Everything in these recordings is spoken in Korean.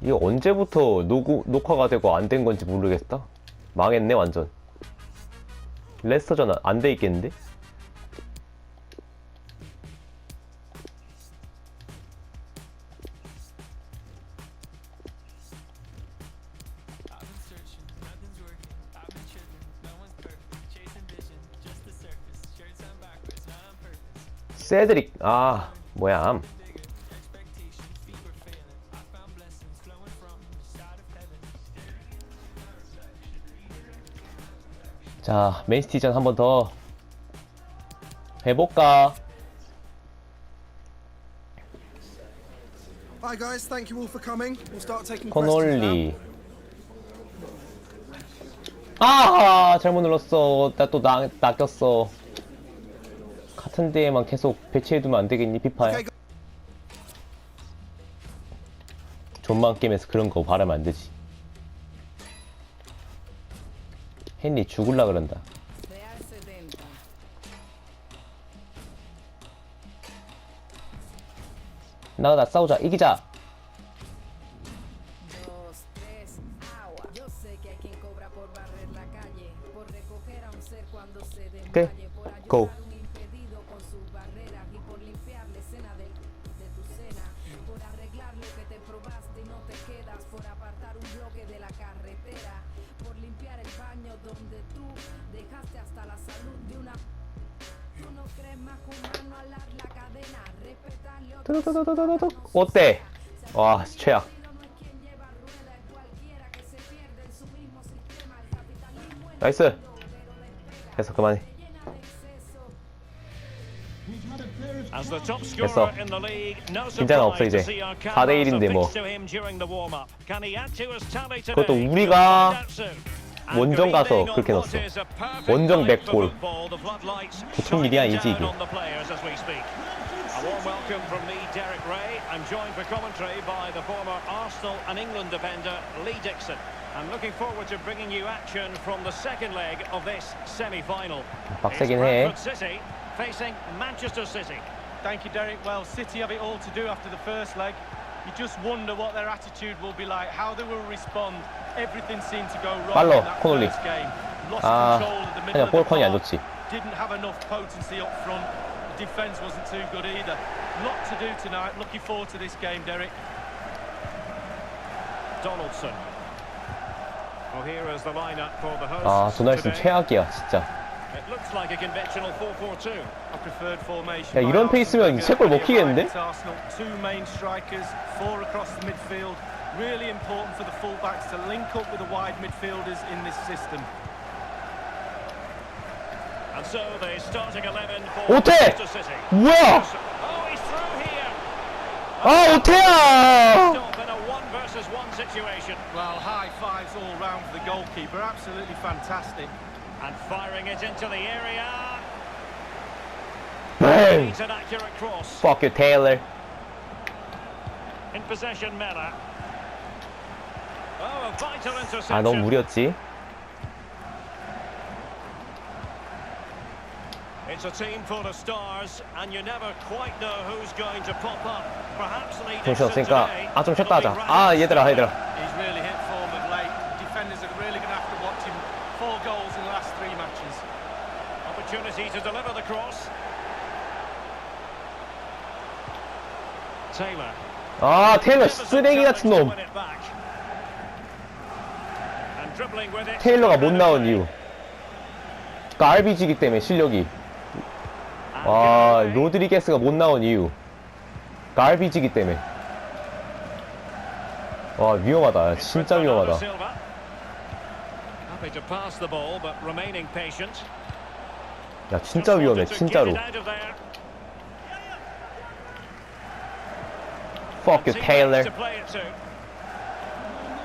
이게 언제부터 녹, 녹화가 되고 안 된 건지 모르겠다. 망했네, 완전. 레스터전 안 돼 있겠는데? 세드릭, 아, 뭐야. 자, 맨시티전 한 번 더 해볼까? 코놀리. 아, 잘못 눌렀어. 나 또 낚였어. 같은 데에만 계속 배치해두면 안 되겠니, 피파야? 존만 게임에서 그런 거 바라면 안 되지. 헨리 죽을라 그런다. Real 70. 나가다 싸우자, 이기자. Agua. Yo 뚜두두두두두. 어때? 와, 최악. 나이스. 됐어, 그만해. 됐어. 긴장 없어, 이제. see our 4대 cameras 1인데 뭐. 그것도 우리가 원정 가서 그렇게 넣었어. 원정 night for 100골. football. The floodlights 보통 일이 아니지, 이게. on the players as we speak. A warm welcome from me, Derek Ray. I'm joined for commentary by the former Arsenal and England defender Lee Dixon. I'm looking forward to bringing you action from the second leg of this semi-final. 빡세긴 It's 해. Bradford City facing Manchester City. Thank you, Derek. Well, City have it all to do after the first leg. You just wonder what their attitude will be like, how they will respond. Everything seemed to go wrong 빨로, in that 코놀리. first game. Lost 아, control at the middle 그냥 of the 볼컨이 안 park. 좋지. Didn't have enough potency up front. The defence wasn't too good either. Lot to do tonight. Looking forward to this game, Derek. Donaldson. Well, here is the lineup for the hosts 아, 도날슨 today. 최악이야, 진짜. It looks like a conventional 4-4-2. A preferred formation. 야, by 이런 Arsene 페이스면 Wenger. 세골 Clear 먹히겠는데? right at Arsenal. Two main strikers, four across the midfield. Really important for the fullbacks to link up with the wide midfielders in this system. And so the starting 11 for 오태! Manchester City. 뭐야! Oh, he's through here. 아, 오태야! Stop in a one versus one situation. Well, high fives all round for the goalkeeper. Absolutely fantastic. And firing it into the area. 뱅! Needs an accurate cross. Fuck you, Taylor. In possession, Mella. Oh, a vital interception. 아, 너무 무리였지. It's a team full of stars, and you never quite know who's going to pop up. Perhaps Lee 정신 없으니까. 아 좀 쉬었다 하자. 아 얘들아 얘들아. He's really hit form of late. Defenders are really going to have to watch him. Four goals in the last three matches. Opportunity to deliver the cross. Taylor. 아 테일러 쓰레기 같은 놈. 테일러가 못 나온 이유. 그러니까 RBG이기 때문에 실력이. Away. 로드리게스가 못 나온 이유. 그러니까 RBG이기 때문에. 와 위험하다. 진짜 위험하다. 야 진짜 위험해 진짜로. Fuck you, to.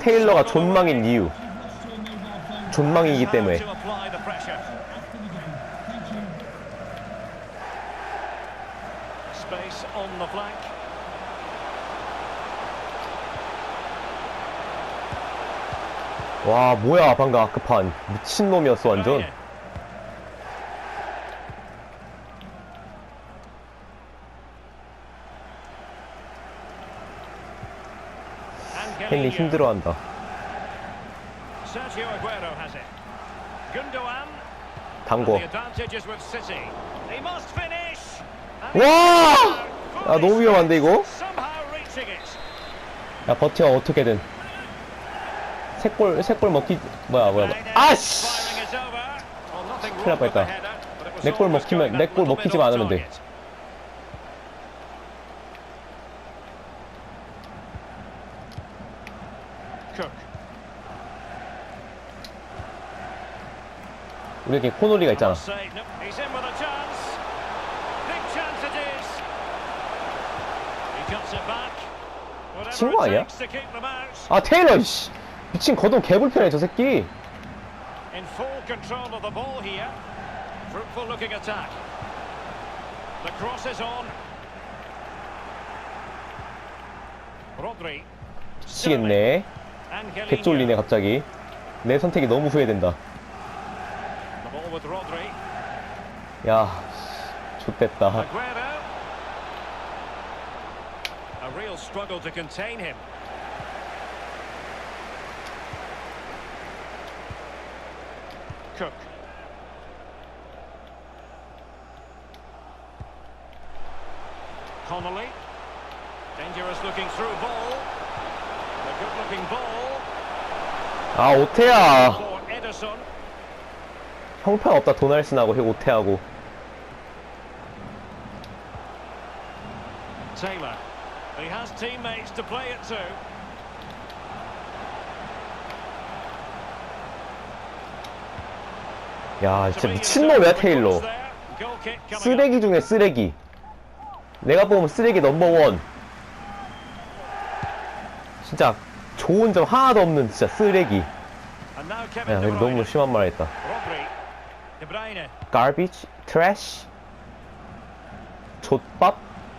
테일러가 존망인 이유. 존망이기 때문에. to apply the pressure. Space on the flank. 와 뭐야 방금 아크판 미친놈이었어 완전. 헨리. 힘들어한다. Aguero 와! 아, 너무 위험한데, 이거? 야, 버텨, 어떻게든. 색골, 색골 먹기, 뭐야, 뭐야, 뭐야. 아씨! 큰일 날 뻔했다. 내골 almost 먹히면, 내골 little bit 먹히지만 않으면 돼. Cook. 우리에게 코놀리가 있잖아. 친구 it 아니야? 아, 테일러, 씨! 미친 거동 개불편해, 저 새끼! In full control of the ball here. Fruitful looking attack. The cross is on. Rodri. 미치겠네. 개쫄리네, 갑자기. 내 선택이 너무 후회된다. 야, 씨, 좆됐다. Aguero. A real struggle to contain him. Cook. Connolly. Dangerous looking through ball. A good looking ball 아, 오태야! for Ederson. 형편없다, 도날슨하고, 오태하고. Taylor. He has teammates to play it to. 야, 진짜 미친놈이야, 테일러. 쓰레기 중에 쓰레기. 내가 보면 쓰레기 넘버원. 진짜 좋은 점 하나도 없는 진짜 쓰레기. 야, 이거 너무 심한 말 했다. Garbage, trash, 좆밥?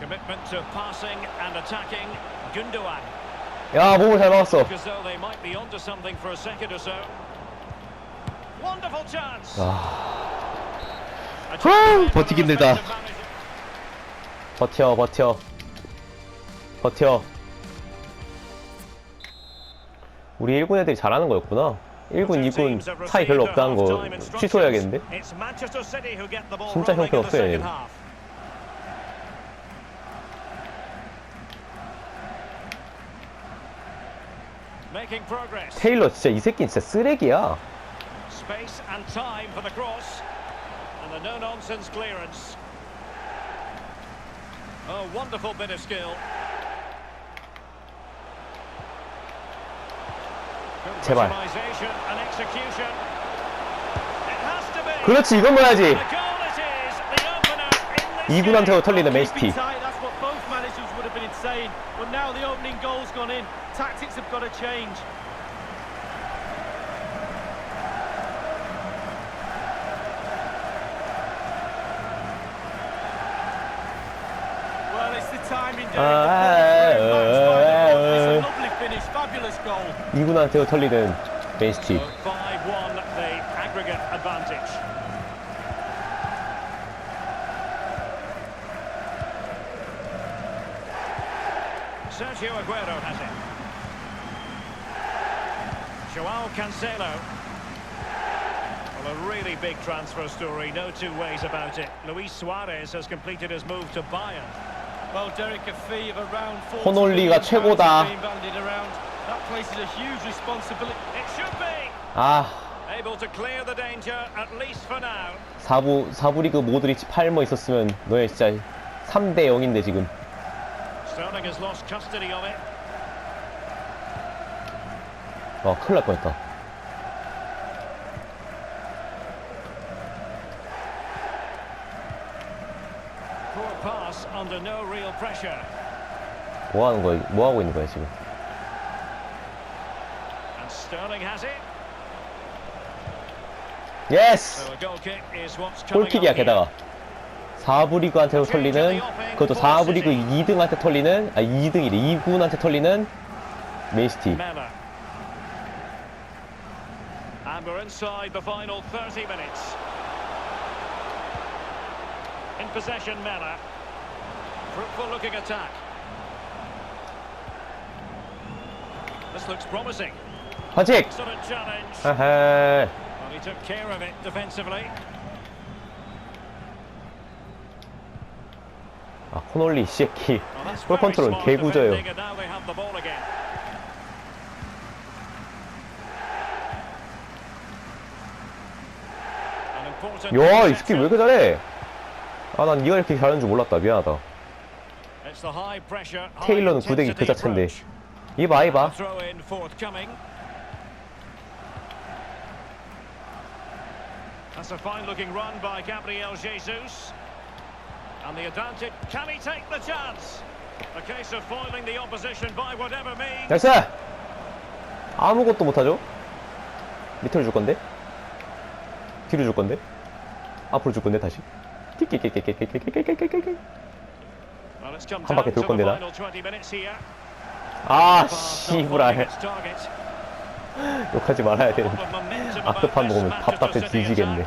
Commitment to passing and attacking. Gundogan. 야, 몸을 잘 막았어. As though they might be onto something for a second or so. Wonderful chance. 아, A chance made for the 버티기 힘들다. manager. 버텨, 버텨. 버텨. 우리 1군 애들이 잘하는 거였구나. 1군, 2군 차이 별로 없다는 거 취소해야겠는데? It's Manchester City who get the ball 진짜 rolling in the 형편없어요, second 얘는. half. 테일러 진짜 이 새끼 진짜 쓰레기야. Space and time for the cross. And the no-nonsense clearance. A wonderful bit of skill. Good 제발. 그렇지, 이건 뭐야지. game. 털리는 맨시티. Would have been saying. But now the opening goal's gone in. Tactics have got to change. Well, it's the timing. Ah, ah, a lovely finish, fabulous goal. 2군한테도 털리는 맨시티. Joao Cancelo. Well, a really big transfer story, no two ways about it. Luis Suarez has completed his move to Bayern. Well, Derek, a fee of around 40 호놀리가 million pounds being bandied around. That places a huge responsibility. It should be 아, able to clear the danger, at least for now. 4부, 4부 리그 모드리치 팔머 있었으면 너네 진짜 3대 0인데 지금. Sterling has lost custody of it. 와, 큰일 날 뻔했다. 뭐 하는 거야, 뭐 하고 있는 거야, 지금. 예스! 골킥이야. 게다가 4부 리그한테 털리는 그것도 4부 리그 2등한테 털리는 아 2등이래 2군한테 털리는. And we're inside the final 30 minutes. In possession, Mela. Fruitful looking attack. This looks promising. 반칙! Excellent challenge. 헤헤 Well, he took care of it defensively. 아 코놀리 이 새끼 Well, that's 볼 very 컨트롤 smart 개구져요 야이 새끼 왜. 이렇게 잘해 아난 네가 이렇게 잘하는 줄 몰랐다 미안하다 테일러는 구대기 그 자체인데. 이봐 이봐 Throw in forthcoming. That's a fine looking run by Gabriel Jesus. And the advantage. Can he take the chance? A case of foiling the opposition by whatever means. 나이스! 아무것도 못하죠? 밑으로 줄 건데? 뒤로 줄 건데? 앞으로 줄 건데 다시? 한 바퀴 돌 건데 나? 아 씨부랄 욕하지 말아야 되는데 앞급한 먹으면 답답해 뒤지겠네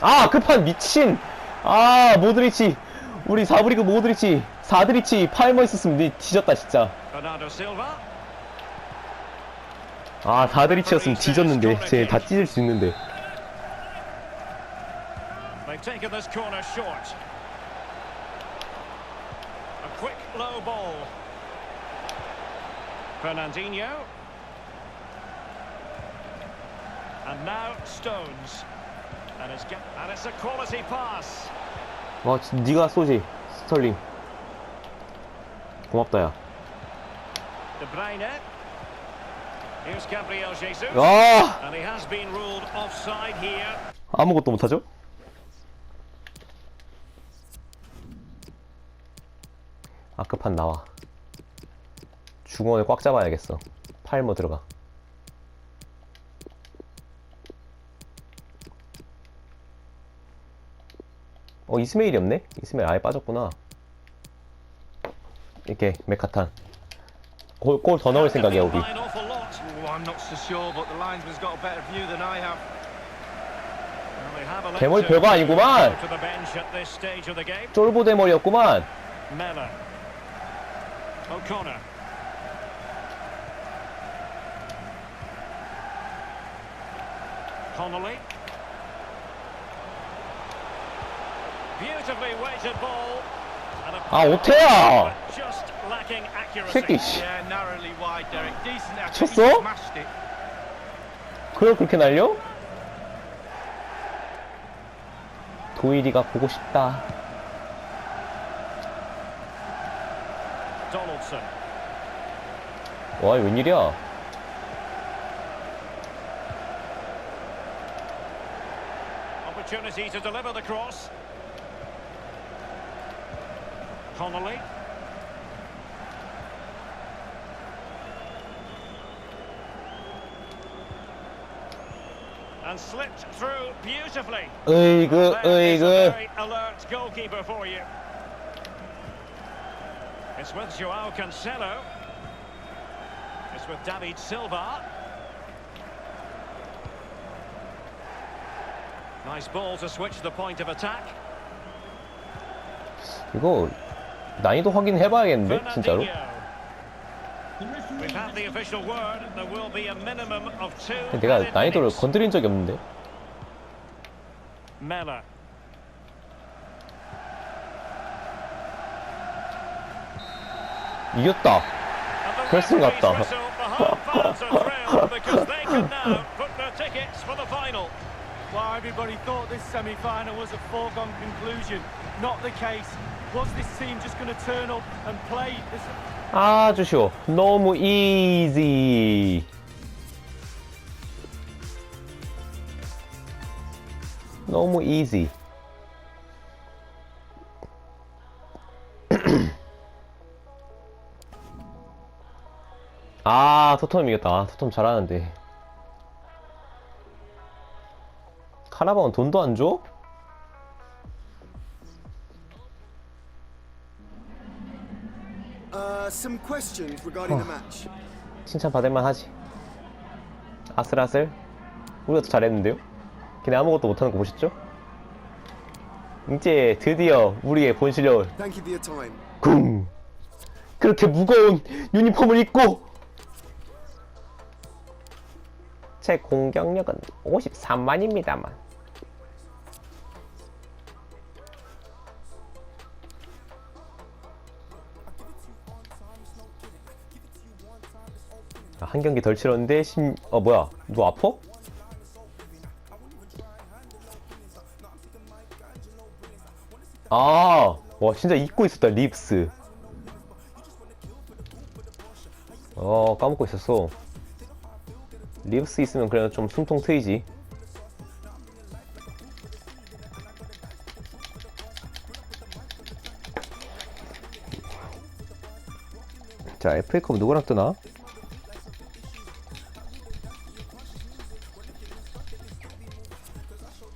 아 급한 미친 아 모드리치 우리 4부 리그 모드리치 4드리치 팔머 있었으면 니 뒤졌다 진짜. 아 4드리치였으면 뒤졌는데 쟤 다 찢을 수 있는데. Fernandinho. And now Stones. And it's, and it's a quality pass. 와 진- 니가 쏘지 스털링 고맙다 야. 아! 아무것도 못하죠? 아 급한 나와 중원을 꽉 잡아야겠어 팔머 들어가 어 이스메일이 없네? 이스메일 아예 빠졌구나 이렇게 메카탄 골 더 넣을 생각이야 우리. Oh, 대머리 별거 아니구만. 쫄보 대머리였구만. Connolly. Beautifully weighted ball. And a 아 오태야 but just lacking accuracy. 새끼 씨 Yeah, narrowly wide, Derek. Decent. I think 쳤어? 그걸 그렇게 날려? 도일이가 보고 싶다. 와, 웬일이야? Opportunity to deliver the cross. Connolly. And slipped through beautifully. There is a very alert goalkeeper for you. It's with Joao Cancelo. It's with David Silva. Nice ball to switch the point of attack. Good. 난이도 확인해봐야겠는데, 진짜로? 내가 난이도를. 건드린 적이 없는데. 이겼다. 결승 같다. why everybody thought this semi-final was a foregone conclusion. Not the case. Was this team just going to turn up and play? This... Ah, 너무 easy. 너무 easy. Ah, 아, 토텀 이겼다. 토텀 잘하는데. 카라바오는 돈도 안 줘? Uh, some questions regarding the match. 칭찬 받을만 하지. 아슬아슬. 우리가 더 잘했는데요? 걔네 아무것도 못하는 거 보셨죠? 이제 드디어 우리의 본 실력을 Thank you for your time. 쿵! 그렇게 무거운 유니폼을 입고 제 공격력은 53만입니다만 한 경기 덜 치렀는데 심... 어 뭐야 너 아파? 아, 와 진짜 잊고 있었다 립스 어 까먹고 있었어 립스 있으면 그냥 좀 숨통 트이지 자 FA컵 누구랑 뜨나?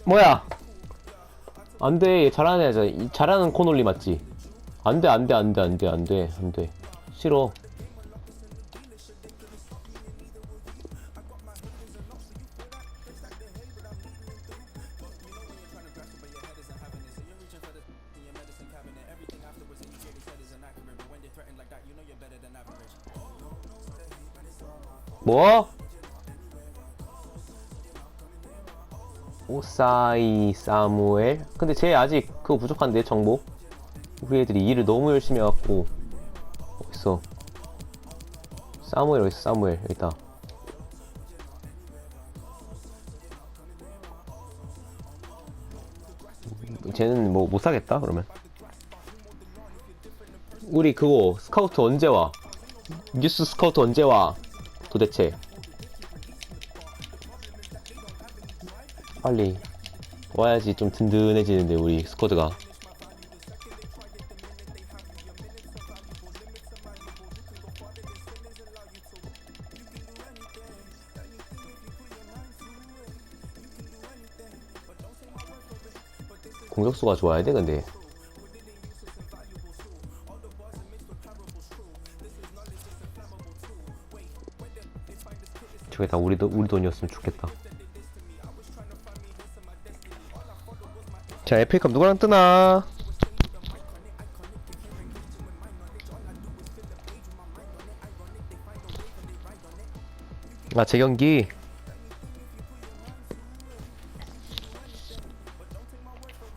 뭐야? 안돼. 잘하는 애자 이- 잘하는 코놀리 맞지? 안돼 안돼 안돼 안돼 안돼 안돼. 싫어. 뭐? 오사이 사무엘? 근데 쟤 아직 그거 부족한데 정보? 우리 애들이 일을 너무 열심히 해갖고 어딨어 사무엘 어딨어 사무엘 여기 있다 쟤는 뭐 못 사겠다 그러면 우리 그거 스카우트 언제 와? 뉴스 스카우트 언제 와? 도대체 빨리 와야지 좀 든든해지는데 우리 스쿼드가. 공격수가 좋아야 돼 근데. 저게 다 우리, 돈- 우리 돈이었으면 좋겠다 자 에픽컵 누구랑 뜨나? 아 재경기.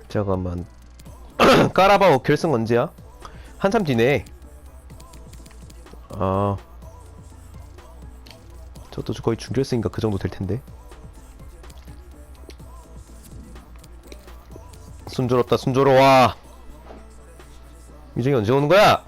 잠깐만 까라바오 결승 언제야? 한참 뒤네. 아. 저도 거의 준결승인가 그 정도 될 텐데 순조롭다 순조로워 유정이 언제 오는 거야?